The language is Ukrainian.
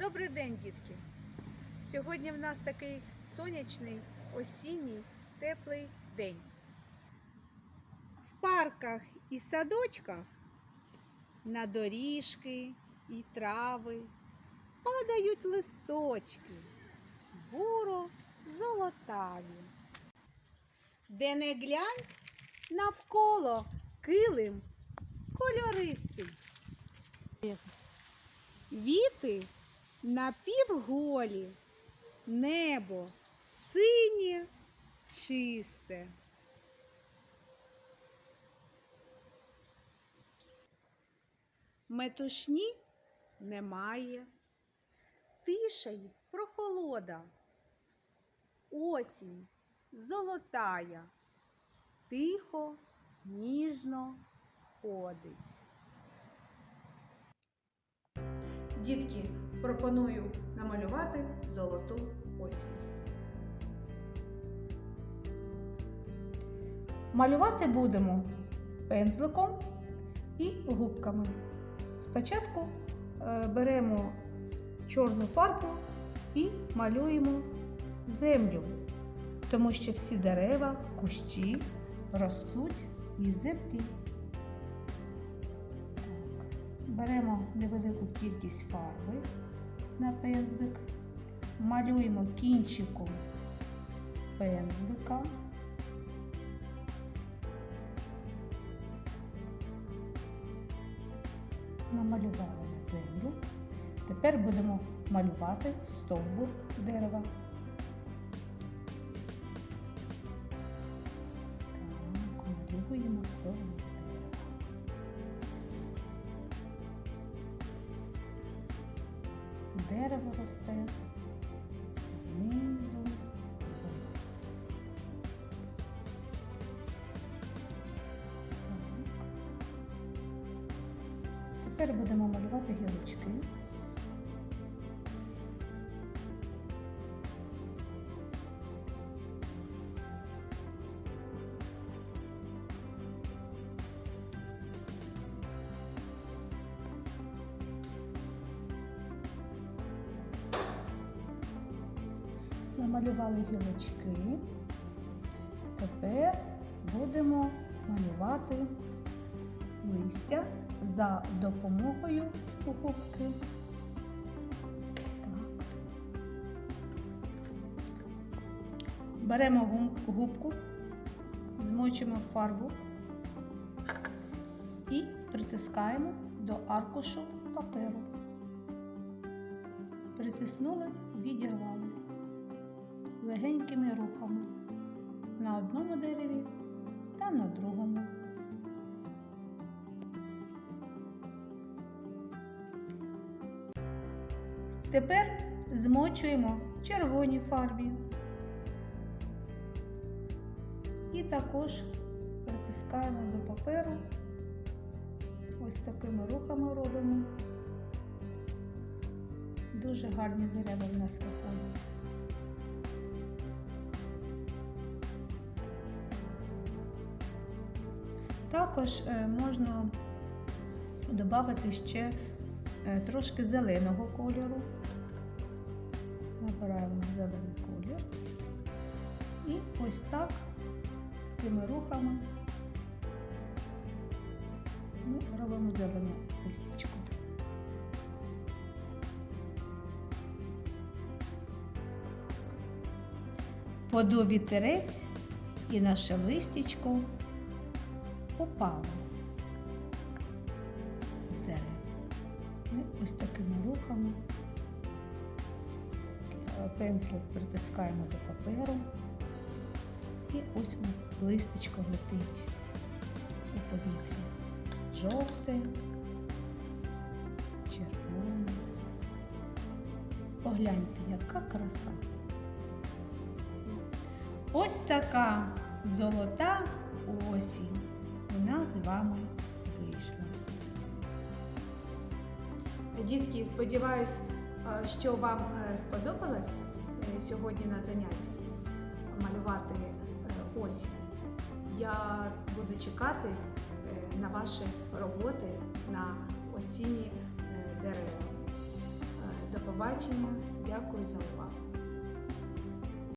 Добрий день, дітки! Сьогодні в нас такий сонячний, осінній, теплий день. В парках і садочках на доріжки і трави падають листочки, буро золотаві. Де не глянь, навколо килим кольористий. Віти напівголі, небо синє, чисте. Метушні немає, тиша й прохолода. Осінь золотая, тихо, ніжно ходить. Дітки, пропоную намалювати золоту осінь. Малювати будемо пензликом і губками. Спочатку е, беремо чорну фарбу і малюємо землю, тому що всі дерева, кущі ростуть із землі. Беремо невелику кількість фарби на пензлик, малюємо кінчиком пензлика. Намалювали на землю. Тепер будемо малювати стовбур дерева. Так, малюємо стовбур Дерево росте знизу. Тепер будемо малювати гілочки. Намалювали гілочки. Тепер будемо малювати листя за допомогою. Так. Беремо губку, змочимо фарбу і притискаємо до аркушу паперу. Притиснули, відірвали легенькими рухами на одному дереві та на другому. Тепер змочуємо в червоній фарбі і також притискаємо до паперу. Ось такими рухами робимо. Дуже гарні дерева в нас виходять. Також е, можна додати ще е, трошки зеленого кольору. Набираємо зелений колір. І ось так такими рухами ми робимо зелене листячко. Подув вітерець і наше листячко попало з дерева. Ми ось такими рухами е, пензлик притискаємо до паперу. І ось листечко летить у повітрі. Жовте, червоне. Погляньте, яка краса. Ось така золота осінь у з вами вийшла. Дітки, сподіваюсь, е, що вам е, сподобалось е, сьогодні на занятті малювати осінь. Я буду чекати на ваші роботи на осінні дерева. До побачення. Дякую за увагу.